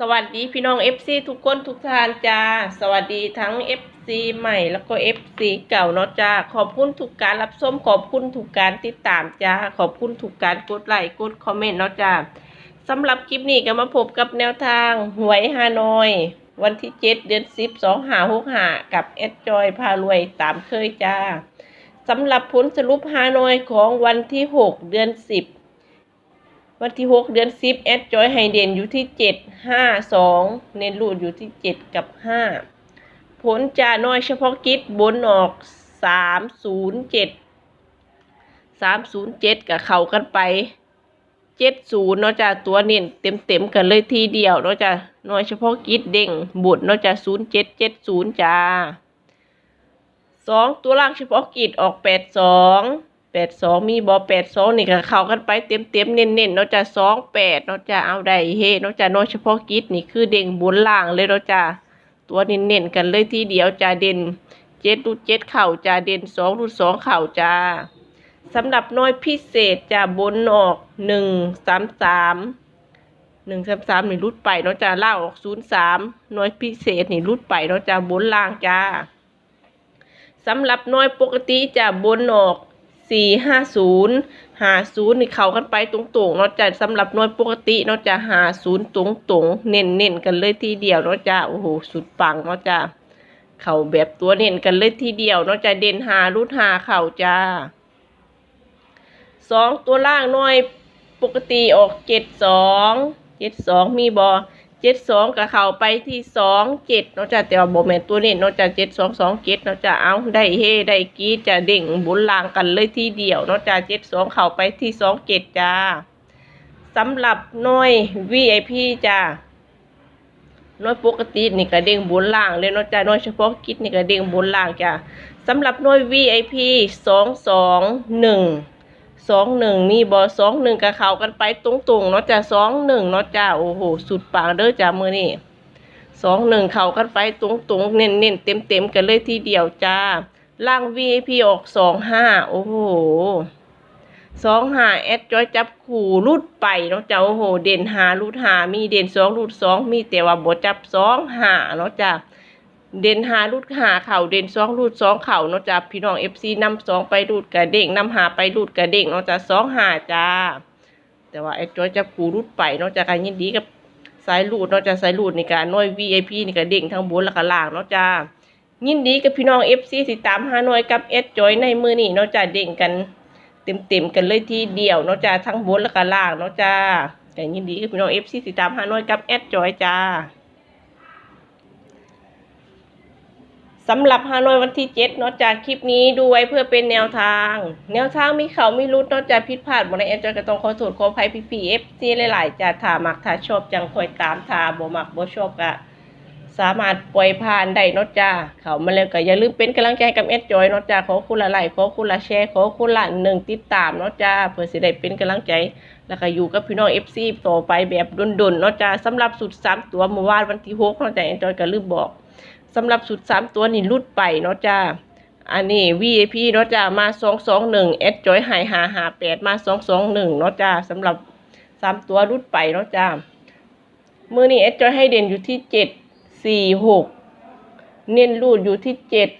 สวัสดีพี่น้อง FC ทุกคนทุกท่านจ้า สวัสดีทั้ง FC ใหม่แล้วก็ FC เก่าเนาะจ้า ขอบคุณทุกการรับชมขอบคุณทุกการติดตามจ้า ขอบคุณทุกการกดไลค์กดคอมเมนต์เนาะจ้าสำหรับคลิปนี้ก็มาพบกับแนวทางหวยฮานอย วันที่ 7 เดือน 10 2 5 6 5กับแอดจอยพารวยตามเคยจ้าสำหรับผลสรุปฮานอยของวันที่ 6 เดือน 10 วันที่ 6 เดือน 10 แอดจอยไฮเดนอยู่ที่ 7 5 2 เน้นรูดอยู่ที่ 7 กับ 5 ผลจ่าน้อยเฉพาะกิจบนออก 307 307 กับเข้ากันไป 70 เนาะจ้ะตัวเน้นเต็มๆกันเลยทีเดียวเนาะจ้ะน้อยเฉพาะกิจเด้งบุญเนาะจ้ะ0770 จ้าสองตัวล่างเฉพาะกิจออก 82 แปดสองมีบอแปดสองนี่ก็เข้ากันไปเต็มเต็มเน้นๆเนาะจ้ะสองแปดเนาะจ้ะเอาได้เฮเนาะจ้ะโดยเฉพาะกิจนี่คือเด้งบนล่างเลยเนาะจ้ะตัวเน้นๆกันเลยทีเดียวจ้ะเด่นเจ็ดรูดเจ็ดเข่าจ้ะเด่นสองรูดสองเข่าจ้าสำหรับน้อยพิเศษจ้ะบนออกหนึ่งสามสามหนึ่งสามสามนี่รุดไปเนาะจ้ะล่างออกศูนย์สามน้อยพิเศษนี่รุดไปเนาะจ้ะบนล่างจ้าสำหรับน้อยปกติจ้ะบนออก สี่ห้าศูนย์หาศูนย์นี่เข้ากันไปตรงๆเนาะจ้ะสำหรับนวยปกติเนาะจ้ะหาศูนย์ตรงๆเน้นๆกันเลยทีเดียวเนาะจ้ะโอ้โหสุดปังเนาะจ้ะเข้าแบบตัวเน้นกันเลยทีเดียวเนาะจ้ะเด่นหารุดหาเข่าจ้าสองตัวล่างหน่วยปกติออกเจ็ดสองเจ็ดสองมีบอ จ็ดสองกับเข้าไปที่สองเจ็ดเนาะจ้ะแต่ว่าบ่แมนตัวเน้นเนาะจ้ะเจ็ดสองสองเจ็ดเนาะจ้ะเอาได้เฮได้กีดจะเด้งบุญลางกันเลยทีเดียวเนาะจ้ะเจ็ดสองเข้าไปที่สองเจ็ดจ้าสำหรับน่วย VIP จ้าน่วยปกตินี่ก็เด้งบุญล่างเลยเนาะจ้ะหน่วยเฉพาะกิจนี่ก็เด้งบุญล่างจ้าสำหรับหน่วย VIP สองสองหนึ่ง สองหนึ่งมีบอสองหนึ่งกับเขากันไปตรงๆเนาะจ้ะสองหนึ่งเนาะจ้ะโอ้โหสุดปังเด้อจ้ะมือนี่สองหนึ่งเขากันไปตรงๆเน้นๆเต็มๆกันเลยทีเดียวจ้าล่าง VIP ออกสองห้าโอ้โหสองห้าแอดจอยจับขู่รุดไปเนาะจ้ะโอ้โห เด่นหารุดหามีเด่นสองรุดสองมีแต่ว่าบจับสองหาเนาะจ้ะ เด่นหารูดหาเข่าเด่นสองรูดสองเข่าเนาะจ้ะพี่น้องเอฟซีนำสองไปรูดกระเด้งนำหาไปรูดกระเด้งเนาะจ้ะสองหาจ้า แต่ว่าไอ้จอยจะผูรูดไปเนาะจ้ะการยินดีกับสายรูดเนาะจ้ะสายรูดในการน้อย VIP นี่กระเด้งทั้งบนและก็ล่างเนาะจ้ายินดีกับพี่น้องเอฟซีติตามหาหน่อยกับเอสจอยในมือนี่เนาะจ้ะเด้งกันเต็มๆกันเลยทีเดียวเนาะจ้ะทั้งบนและก็ล่างเนาะจ้าแต่ยินดีกับพี่น้องเอฟซีติตามหาหน่อยกับเอสจอยจ้า สำหรับฮานอยวันที่เจ็ดเนาะจากคลิปนี้ดูไว้เพื่อเป็นแนวทาง แนวทางมีเขาไม่รุดเนาะจากผิดพลาดบนในแอนจอยก็ต้องขอโทษขออภัยพี่พีเอฟซีหลายๆจะถามักถ้าชอบจังคอยตามทาบ่มักบ่ชอบก็สามารถปล่อยผ่านได้เนาะจ้าเขามาแล้วก็อย่าลืมเป็นกำลังใจกับแอดจอยเนาะจ้าขอคุณละไลค์ขอคุณละแชร์ขอคุณละหนึ่งติดตามเนาะจ้าเพื่อสิได้เป็นกำลังใจ แล้วก็อยู่กับพี่น้องเอฟซีต่อไปแบบดุนๆเนาะจ้าสำหรับสุดสามตัวเมื่อวานวันที่หกเนาะจ้าแอนจอยก็ลืมบอก สำหรับสุดสามตัวนี่รุดไปเนาะจ้าอันนี้ VIP เนาะจ้ามาสองสองหนึ่งเอสจอยหายหาหาแปดมาสองสองหนึ่งเนาะจ้าสำหรับสามตัวรุดไปเนาะจ้ามือนี้เอสจอยให้เด่นอยู่ที่เจ็ดสี่หกเน้นรูดอยู่ที่เจ็ด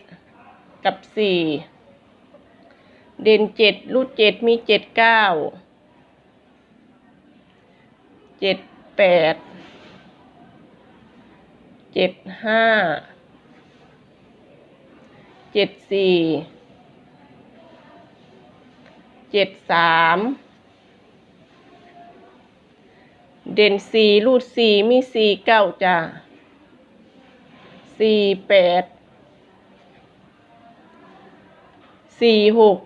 กับสี่เด่นเจ็ดรูดเจ็ดมีเจ็ดเก้าเจ็ดแปดเจ็ดห้า เจ็ดสี่เจ็ดสามเด่นสี่รูดสี่มีสี่เก้าจ้ะสี่แปดสี่หก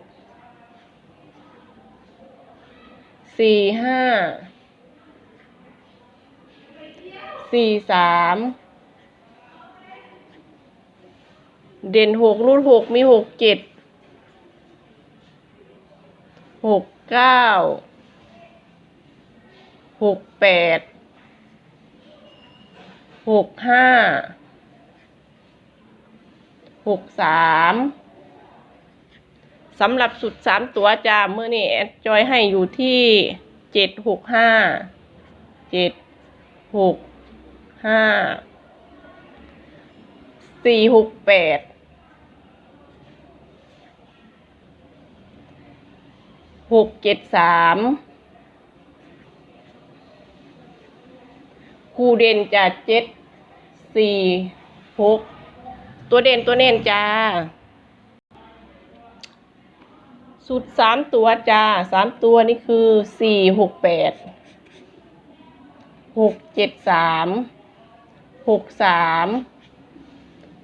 สี่ห้าสี่สาม เด่นหกรูดหกมีหกเจ็ดหกเก้าหกแปดหกห้าหกสามสำหรับสุดสามตัวจ้าเมื่อนี่แอดจอยให้อยู่ที่เจ็ดหกห้าเจ็ดหกห้าสี่หกแปด หกเจ็ดสามคู่เด่นจะเจ็ดสี่หกตัวเด่นตัวเน่นจ้าสุดสามตัวจ้าสามตัวนี่คือสี่หกแปดหกเจ็ดสามหกสาม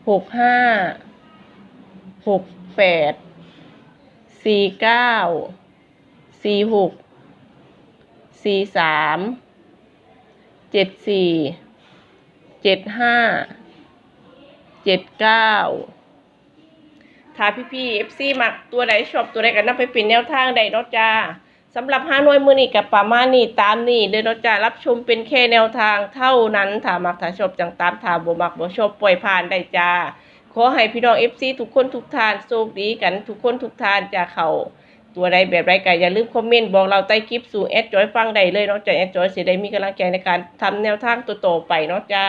หกห้าหกแปดสี่เก้า สี่หกสี่สามเจ็ดสี่เจ็ดห้าเจ็ดเก้าถ้าพี่พี่เอฟซีมักตัวใดชอบตัวใดกันนำไปเป็นแนวทางใดเนาะจ้าสำหรับห้าหน่วยมือนี่กับประมาณนี้ตามนี่เด้อเนาะจ้ารับชมเป็นแค่แนวทางเท่านั้นถ้ามักถ้าชอบจังตามถ้าบ่มักบ่ชอบปล่อยผ่านได้จ้าขอให้พี่น้องเอฟซีทุกคนทุกท่านโชคดีกันทุกคนทุกท่านจะเข้า ตัวใดแบบไรก็อย่าลืมคอมเมนต์บอกเราใต้คลิปสู่แอดจอยฟังได้เลยเนาะจ้าแอดจอยเสิได้มีกำลังใจในการทำแนวทางตัวโตอไปเนาะจ้า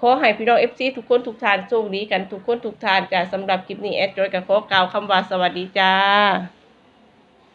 ขอให้พี่น้องเอฟซีทุกคนทุกท่านโชคดีกันทุกคนทุกท่านจ้าสำหรับคลิปนี้แอดจอยกับขอกล่าวคำว่าสวัสดีจ้า